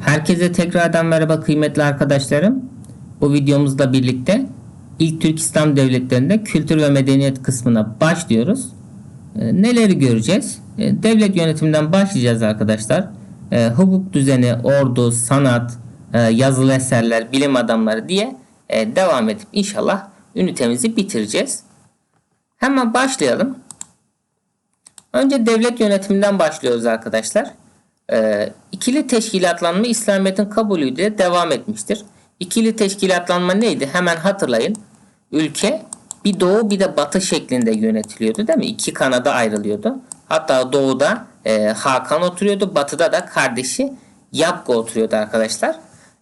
Herkese tekrardan merhaba kıymetli arkadaşlarım. Bu videomuzla birlikte ilk Türk İslam devletlerinde kültür ve medeniyet kısmına başlıyoruz. E, Neleri göreceğiz? E, Devlet yönetiminden başlayacağız arkadaşlar. E, Hukuk düzeni, ordu, sanat, e, yazılı eserler, bilim adamları diye e, devam edip inşallah ünitemizi bitireceğiz. Hemen başlayalım. Önce devlet yönetiminden başlıyoruz arkadaşlar. Ee, ikili teşkilatlanma İslamiyet'in kabulüyle devam etmiştir. İkili teşkilatlanma neydi? Hemen hatırlayın. Ülke bir doğu bir de batı şeklinde yönetiliyordu değil mi? İki kanada ayrılıyordu. Hatta doğuda e, Hakan oturuyordu. Batıda da kardeşi Yapgo oturuyordu arkadaşlar.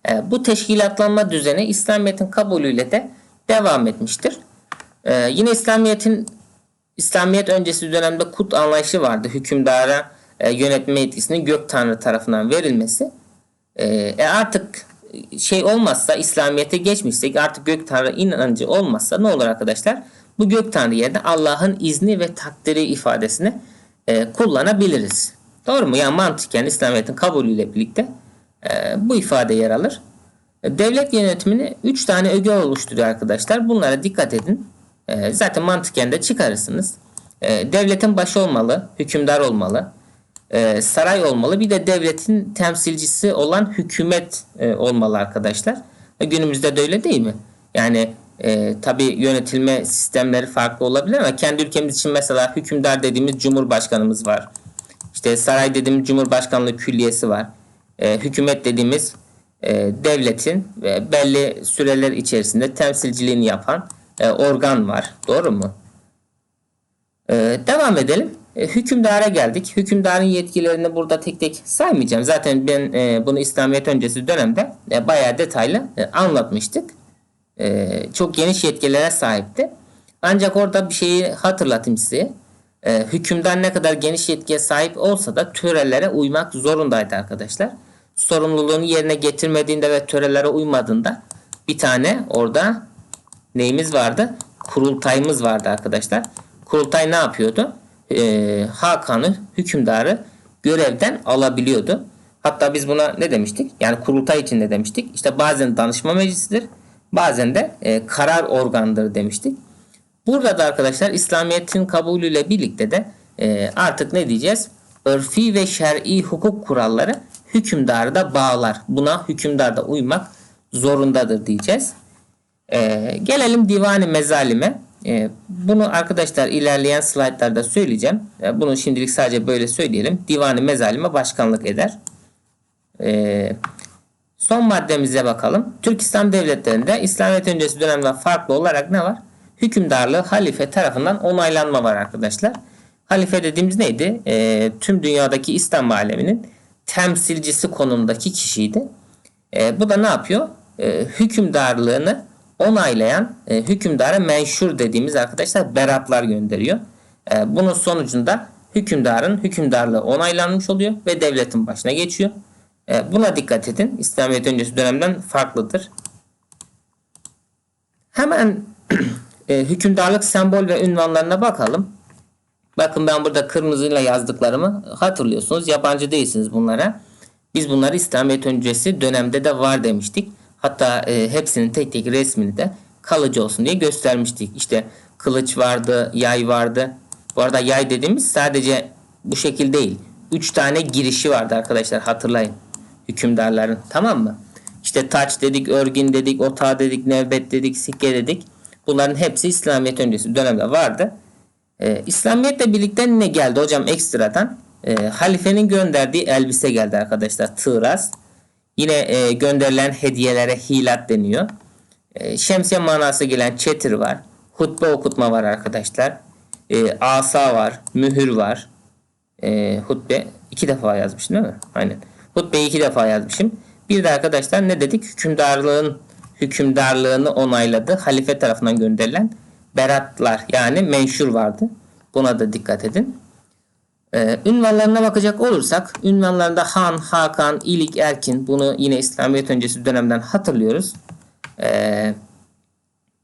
E, bu teşkilatlanma düzeni İslamiyet'in kabulüyle de devam etmiştir. E, yine İslamiyet'in İslamiyet öncesi dönemde kut anlayışı vardı. Hükümdara e, yönetme yetkisinin gök tanrı tarafından verilmesi. E, e artık şey olmazsa İslamiyet'e geçmişsek artık gök tanrı inancı olmazsa ne olur arkadaşlar? Bu gök tanrı yerine Allah'ın izni ve takdiri ifadesini e, kullanabiliriz. Doğru mu? Yani mantıken İslamiyet'in kabulüyle birlikte e, bu ifade yer alır. E, Devlet yönetimini 3 tane öge oluşturuyor arkadaşlar. Bunlara dikkat edin. E, zaten mantıken de çıkarırsınız. E, devletin başı olmalı, hükümdar olmalı, e, saray olmalı. Bir de devletin temsilcisi olan hükümet e, olmalı arkadaşlar. E, günümüzde de öyle değil mi? Yani e, tabi yönetilme sistemleri farklı olabilir ama kendi ülkemiz için mesela hükümdar dediğimiz cumhurbaşkanımız var. İşte saray dediğimiz cumhurbaşkanlığı külliyesi var. E, hükümet dediğimiz e, devletin e, belli süreler içerisinde temsilciliğini yapan e, organ var. Doğru mu? E, devam edelim. E, hükümdara geldik. Hükümdarın yetkilerini burada tek tek saymayacağım. Zaten ben e, bunu İslamiyet öncesi dönemde e, bayağı detaylı e, anlatmıştık. Çok geniş yetkilere sahipti. Ancak orada bir şeyi hatırlatayım size. E, hükümdar ne kadar geniş yetkiye sahip olsa da törelere uymak zorundaydı arkadaşlar. Sorumluluğunu yerine getirmediğinde ve törelere uymadığında bir tane orada neyimiz vardı? Kurultayımız vardı arkadaşlar. Kurultay ne yapıyordu? Ee, Hakan'ı, hükümdarı görevden alabiliyordu. Hatta biz buna ne demiştik? Yani kurultay için ne demiştik? İşte bazen danışma meclisidir, bazen de e, karar organıdır demiştik. Burada da arkadaşlar İslamiyet'in kabulüyle birlikte de e, artık ne diyeceğiz? Örfi ve şer'i hukuk kuralları hükümdarı da bağlar. Buna hükümdar da uymak zorundadır diyeceğiz. Ee, gelelim divani mezalime. Ee, bunu arkadaşlar ilerleyen slaytlarda söyleyeceğim. Ee, bunu şimdilik sadece böyle söyleyelim. Divani mezalime başkanlık eder. Ee, son maddemize bakalım. Türk İslam devletlerinde İslamiyet öncesi dönemden farklı olarak ne var? Hükümdarlığı halife tarafından onaylanma var arkadaşlar. Halife dediğimiz neydi? Tüm dünyadaki İslam aleminin temsilcisi konumdaki kişiydi. Bu da ne yapıyor? Hükümdarlığını onaylayan e, hükümdara menşur dediğimiz arkadaşlar beratlar gönderiyor. E, bunun sonucunda hükümdarın hükümdarlığı onaylanmış oluyor ve devletin başına geçiyor. E, buna dikkat edin. İslamiyet öncesi dönemden farklıdır. Hemen e, hükümdarlık sembol ve ünvanlarına bakalım. Bakın ben burada kırmızıyla yazdıklarımı hatırlıyorsunuz. Yabancı değilsiniz bunlara. Biz bunları İslamiyet öncesi dönemde de var demiştik. Hatta e, hepsinin tek tek resmini de kalıcı olsun diye göstermiştik. İşte kılıç vardı, yay vardı. Bu arada yay dediğimiz sadece bu şekil değil. 3 tane girişi vardı arkadaşlar hatırlayın. Hükümdarların tamam mı? İşte taç dedik, örgün dedik, ota dedik, nevbet dedik, sikke dedik. Bunların hepsi İslamiyet öncesi dönemde vardı. Ee, İslamiyetle birlikte ne geldi hocam ekstradan? Ee, halifenin gönderdiği elbise geldi arkadaşlar. Tıras. Yine e, gönderilen hediyelere hilat deniyor. E, şemsiye manası gelen çetir var. Hutbe okutma var arkadaşlar. E, asa var. Mühür var. E, hutbe iki defa yazmışım değil mi? Aynen. Hutbeyi iki defa yazmışım. Bir de arkadaşlar ne dedik? Hükümdarlığın hükümdarlığını onayladı. Halife tarafından gönderilen beratlar yani menşur vardı. Buna da dikkat edin. Ee, ünvanlarına bakacak olursak ünvanlarında Han, Hakan, İlik, Erkin bunu yine İslamiyet öncesi dönemden hatırlıyoruz. Ee,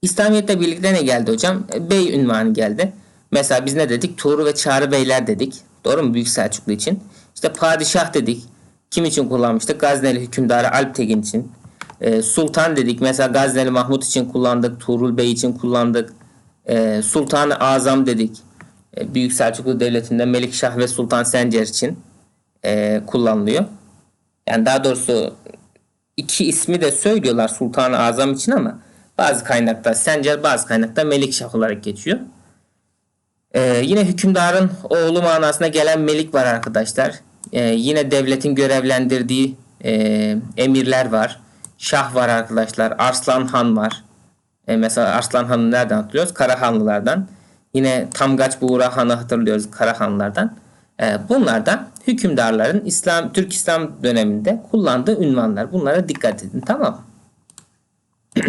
İslamiyet'le birlikte ne geldi hocam? Ee, Bey ünvanı geldi. Mesela biz ne dedik? Tuğru ve Çağrı Beyler dedik. Doğru mu? Büyük Selçuklu için. İşte padişah dedik. Kim için kullanmıştık? Gazneli hükümdarı Alp Tekin için. Ee, Sultan dedik. Mesela Gazneli Mahmut için kullandık. Tuğrul Bey için kullandık. Ee, Sultan-ı Azam dedik. Ee, Büyük Selçuklu Devleti'nde Melikşah ve Sultan Sencer için e, kullanılıyor. Yani daha doğrusu iki ismi de söylüyorlar Sultan-ı Azam için ama bazı kaynakta Sencer bazı kaynakta Melikşah olarak geçiyor. Ee, yine hükümdarın oğlu manasına gelen melik var arkadaşlar. Ee, yine devletin görevlendirdiği e, emirler var. Şah var arkadaşlar. Arslan Han var. Ee, mesela Arslan Han'ı nereden hatırlıyoruz? Karahanlılardan. Yine Tamgaç Buğra Han'ı hatırlıyoruz Karahanlılardan. Ee, bunlar da hükümdarların İslam Türk İslam döneminde kullandığı ünvanlar. Bunlara dikkat edin tamam?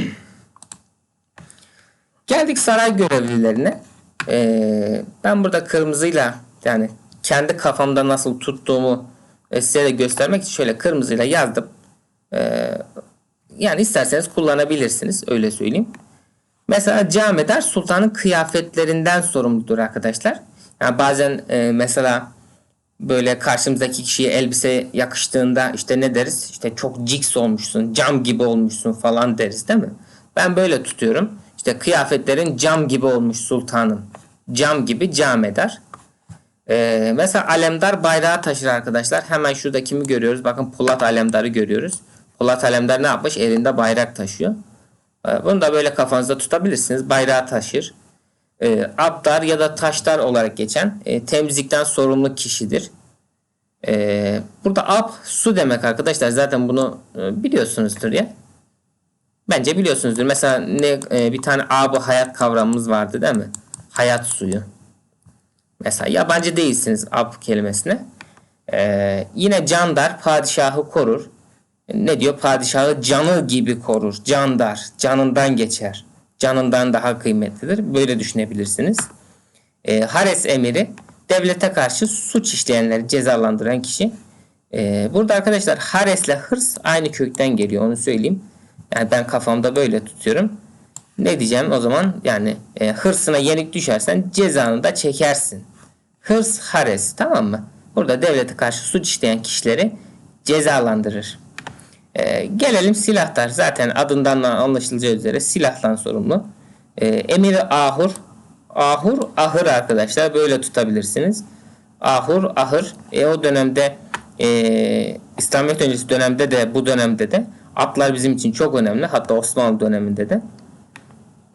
Geldik saray görevlilerine. Ee, ben burada kırmızıyla yani kendi kafamda nasıl tuttuğumu e, size de göstermek için şöyle kırmızıyla yazdım. Ee, yani isterseniz kullanabilirsiniz öyle söyleyeyim. Mesela camidar sultanın kıyafetlerinden sorumludur arkadaşlar. Yani bazen e, mesela böyle karşımızdaki kişiye elbise yakıştığında işte ne deriz? İşte çok ciks olmuşsun, cam gibi olmuşsun falan deriz değil mi? Ben böyle tutuyorum. İşte kıyafetlerin cam gibi olmuş sultanın. Cam gibi camedar. Ee, mesela alemdar bayrağı taşır arkadaşlar. Hemen şurada kimi görüyoruz? Bakın Polat Alemdar'ı görüyoruz. Polat Alemdar ne yapmış? Elinde bayrak taşıyor. Ee, bunu da böyle kafanızda tutabilirsiniz. Bayrağı taşır. Ee, abdar ya da taşdar olarak geçen e, temizlikten sorumlu kişidir. Ee, burada ab su demek arkadaşlar. Zaten bunu e, biliyorsunuzdur ya. Bence biliyorsunuzdur. Mesela ne e, bir tane ab hayat kavramımız vardı değil mi? Hayat suyu. Mesela yabancı değilsiniz ab kelimesine. Ee, yine candar padişahı korur. Ne diyor? Padişahı canı gibi korur. Candar. Canından geçer. Canından daha kıymetlidir. Böyle düşünebilirsiniz. Ee, Hares emiri devlete karşı suç işleyenleri cezalandıran kişi. Ee, burada arkadaşlar Hares'le hırs aynı kökten geliyor onu söyleyeyim. Yani ben kafamda böyle tutuyorum. Ne diyeceğim o zaman? Yani e, hırsına yenik düşersen cezanı da çekersin. Hırs hares tamam mı? Burada devlete karşı suç işleyen kişileri cezalandırır. E, gelelim silahtar. Zaten adından da anlaşılacağı üzere silahtan sorumlu. E, Emir Ahur. Ahur, ahır arkadaşlar. Böyle tutabilirsiniz. Ahur, ahır. E, o dönemde e, İslamiyet öncesi dönemde de bu dönemde de atlar bizim için çok önemli. Hatta Osmanlı döneminde de.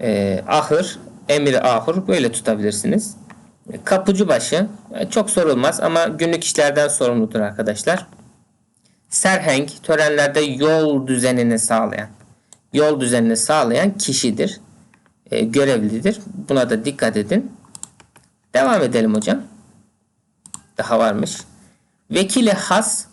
E, ahır, emir ahur böyle tutabilirsiniz. Kapıcı başı e, çok sorulmaz ama günlük işlerden sorumludur arkadaşlar. Serheng törenlerde yol düzenini sağlayan yol düzenini sağlayan kişidir. E, görevlidir. Buna da dikkat edin. Devam edelim hocam. Daha varmış. Vekili has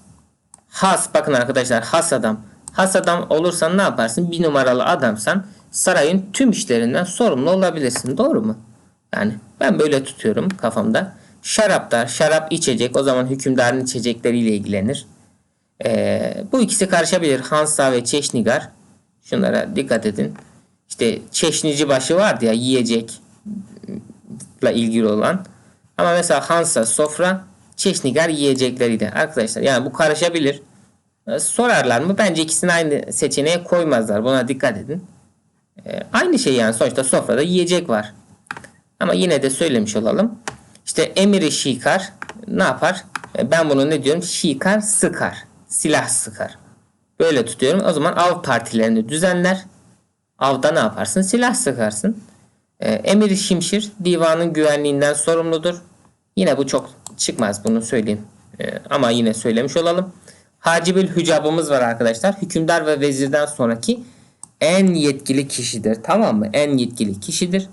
has bakın arkadaşlar has adam. Has adam olursan ne yaparsın? Bir numaralı adamsan sarayın tüm işlerinden sorumlu olabilirsin. Doğru mu? Yani ben böyle tutuyorum kafamda. Şaraptar, şarap içecek. O zaman hükümdarın içecekleriyle ilgilenir. Ee, bu ikisi karışabilir. Hansa ve Çeşnigar. Şunlara dikkat edin. İşte çeşnici başı vardı ya yiyecekle ilgili olan. Ama mesela Hansa sofra, Çeşnigar yiyecekleriydi. Arkadaşlar yani bu karışabilir. Ee, sorarlar mı? Bence ikisini aynı seçeneğe koymazlar. Buna dikkat edin. Ee, aynı şey yani sonuçta sofrada yiyecek var. Ama yine de söylemiş olalım. İşte emiri şikar ne yapar? E, Ben bunu ne diyorum? Şikar sıkar. Silah sıkar. Böyle tutuyorum. O zaman av partilerini düzenler. Avda ne yaparsın? Silah sıkarsın. E, emiri şimşir divanın güvenliğinden sorumludur. Yine bu çok çıkmaz bunu söyleyeyim. E, ama yine söylemiş olalım. Hacibül hücabımız var arkadaşlar. Hükümdar ve vezirden sonraki en yetkili kişidir. Tamam mı? En yetkili kişidir.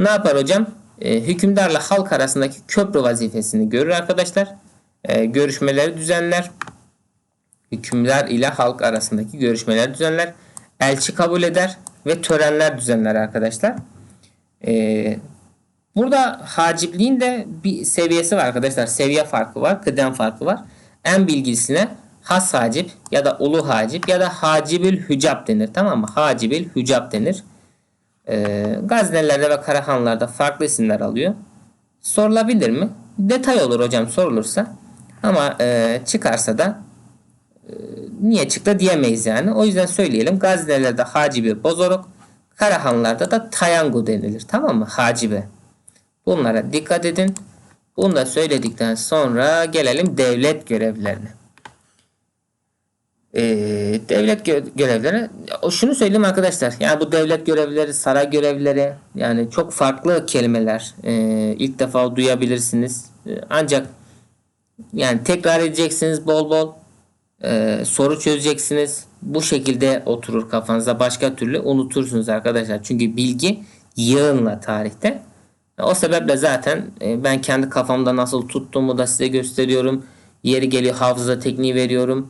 Ne yapar hocam? E, hükümdarla halk arasındaki köprü vazifesini görür arkadaşlar. E, görüşmeleri düzenler. Hükümdar ile halk arasındaki görüşmeler düzenler. Elçi kabul eder ve törenler düzenler arkadaşlar. E, burada hacipliğin de bir seviyesi var arkadaşlar. Seviye farkı var. Kıdem farkı var. En bilgisine has hacip ya da ulu hacip ya da hacibül hücap denir. Tamam mı? Hacibül hücap denir. E, Gaznelerde ve Karahanlarda farklı isimler alıyor. Sorulabilir mi? Detay olur hocam sorulursa. Ama e, çıkarsa da niye çıktı diyemeyiz yani. O yüzden söyleyelim. Gazinelerde Hacibe Bozorok, Karahanlarda da Tayango denilir. Tamam mı? Hacibe. Bunlara dikkat edin. Bunu da söyledikten sonra gelelim devlet görevlerine. Ee, devlet gö- görevleri şunu söyleyeyim arkadaşlar yani bu devlet görevleri saray görevleri yani çok farklı kelimeler Ee, ilk defa duyabilirsiniz Ee, ancak yani tekrar edeceksiniz bol bol Ee, soru çözeceksiniz bu şekilde oturur kafanıza başka türlü unutursunuz arkadaşlar çünkü bilgi yığınla tarihte o sebeple zaten e, ben kendi kafamda nasıl tuttuğumu da size gösteriyorum yeri geliyor hafıza tekniği veriyorum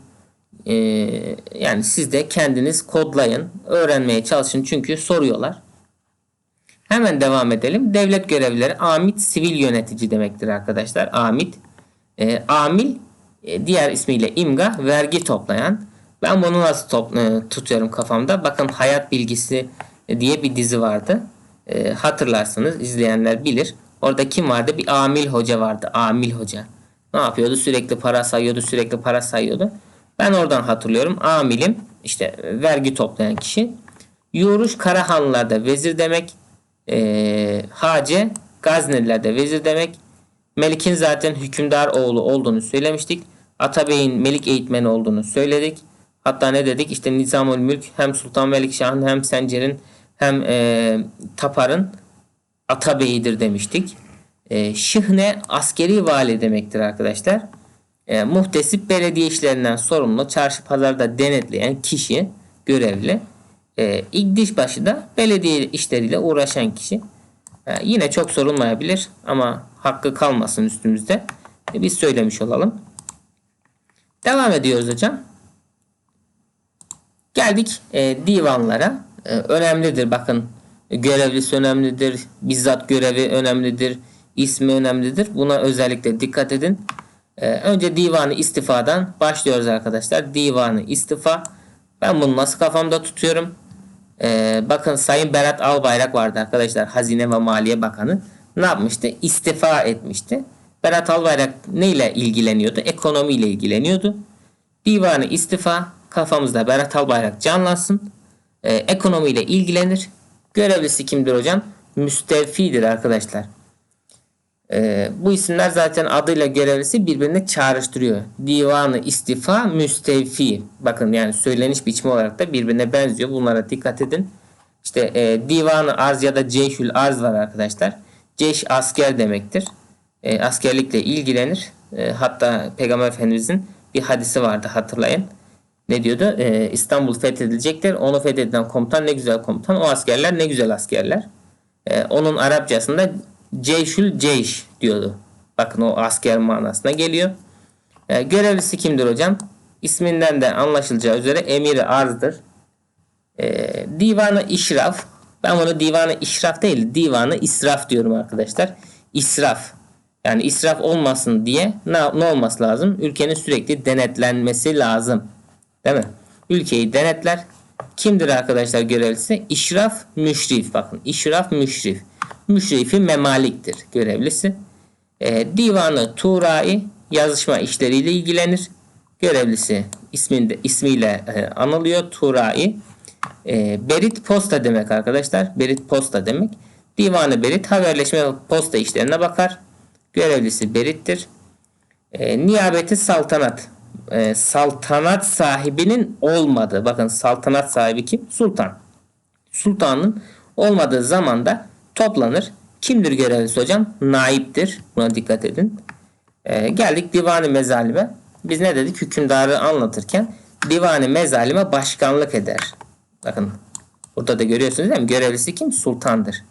ee, yani siz de kendiniz kodlayın, öğrenmeye çalışın çünkü soruyorlar. Hemen devam edelim. Devlet görevlileri amit sivil yönetici demektir arkadaşlar. Amit. Ee, amil e, diğer ismiyle imga vergi toplayan. Ben bunu nasıl top, e, tutuyorum kafamda? Bakın Hayat Bilgisi diye bir dizi vardı. E, hatırlarsınız izleyenler bilir. Orada kim vardı? Bir amil hoca vardı. Amil hoca. Ne yapıyordu? Sürekli para sayıyordu, sürekli para sayıyordu. Ben oradan hatırlıyorum. Amilim işte e, vergi toplayan kişi. Yoruş Karahanlılar'da vezir demek. E, Hace Gazneliler'de vezir demek. Melik'in zaten hükümdar oğlu olduğunu söylemiştik. Atabey'in Melik eğitmeni olduğunu söyledik. Hatta ne dedik? İşte Nizamül Mülk hem Sultan Melikşah'ın hem Sencer'in hem e, Tapar'ın Atabey'idir demiştik. E, Şıhne askeri vali demektir arkadaşlar. E, muhtesip belediye işlerinden sorumlu çarşı pazarda denetleyen kişi görevli. E, İgdişbaşı da belediye işleriyle uğraşan kişi. E, yine çok sorulmayabilir ama hakkı kalmasın üstümüzde. E, biz söylemiş olalım. Devam ediyoruz hocam. Geldik e, divanlara. E, önemlidir bakın. Görevlisi önemlidir. Bizzat görevi önemlidir. ismi önemlidir. Buna özellikle dikkat edin. E, önce divanı istifadan başlıyoruz arkadaşlar. Divanı istifa. Ben bunu nasıl kafamda tutuyorum? E, bakın Sayın Berat Albayrak vardı arkadaşlar. Hazine ve Maliye Bakanı. Ne yapmıştı? İstifa etmişti. Berat Albayrak neyle ilgileniyordu? Ekonomiyle ilgileniyordu. Divanı istifa kafamızda Berat Albayrak canlansın. Ee, ekonomiyle ilgilenir. Görevlisi kimdir hocam? Müstevfidir arkadaşlar. Ee, bu isimler zaten adıyla görevlisi birbirini çağrıştırıyor. Divanı istifa müstevfi. Bakın yani söyleniş biçimi olarak da birbirine benziyor. Bunlara dikkat edin. İşte e, divanı arz ya da ceyşül arz var arkadaşlar. Ceyş asker demektir. E, askerlikle ilgilenir. E, hatta Peygamber Efendimizin bir hadisi vardı hatırlayın. Ne diyordu? E, İstanbul fethedilecektir. Onu fethedilen komutan ne güzel komutan. O askerler ne güzel askerler. E, onun Arapçasında ceyşül ceyş diyordu. Bakın o asker manasına geliyor. E, görevlisi kimdir hocam? İsminden de anlaşılacağı üzere emiri arzdır. E, divanı işraf. Ben bunu divanı işraf değil divanı israf diyorum arkadaşlar. İsraf. Yani israf olmasın diye ne, ne olması lazım? Ülkenin sürekli denetlenmesi lazım. Değil mi? Ülkeyi denetler. Kimdir arkadaşlar görevlisi? İşraf müşrif. Bakın işraf müşrif. Müşrifi memaliktir görevlisi. E, divanı Turai yazışma işleriyle ilgilenir. Görevlisi isminde, ismiyle e, anılıyor. Turai. E, Berit posta demek arkadaşlar. Berit posta demek. Divanı Berit haberleşme posta işlerine bakar. Görevlisi Berit'tir. E, niyabeti saltanat. E, saltanat sahibinin olmadığı. Bakın saltanat sahibi kim? Sultan. Sultanın olmadığı zamanda toplanır. Kimdir görevlisi hocam? Naiptir. Buna dikkat edin. E, geldik divanı mezalime. Biz ne dedik? Hükümdarı anlatırken divanı mezalime başkanlık eder. Bakın burada da görüyorsunuz değil mi? Görevlisi kim? Sultandır.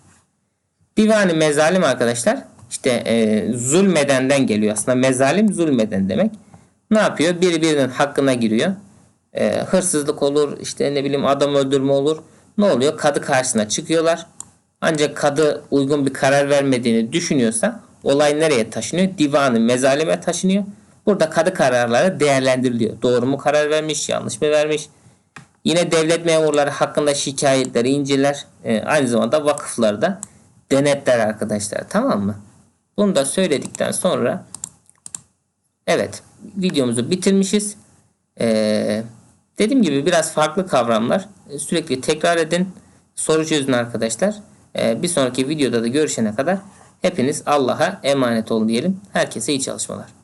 Divanı mezalim arkadaşlar işte e, zulmedenden geliyor. Aslında mezalim zulmeden demek. Ne yapıyor? Biri birinin hakkına giriyor. E, hırsızlık olur, işte ne bileyim adam öldürme olur. Ne oluyor? Kadı karşısına çıkıyorlar. Ancak kadı uygun bir karar vermediğini düşünüyorsa olay nereye taşınıyor? Divanı mezalime taşınıyor. Burada kadı kararları değerlendiriliyor. Doğru mu karar vermiş, yanlış mı vermiş? Yine devlet memurları hakkında şikayetleri inceler. E, aynı zamanda vakıfları da denetler arkadaşlar. Tamam mı? Bunu da söyledikten sonra evet videomuzu bitirmişiz. Ee, Dediğim gibi biraz farklı kavramlar. E, Sürekli tekrar edin. Soru çözün arkadaşlar. E, Bir sonraki videoda da görüşene kadar hepiniz Allah'a emanet olun diyelim. Herkese iyi çalışmalar.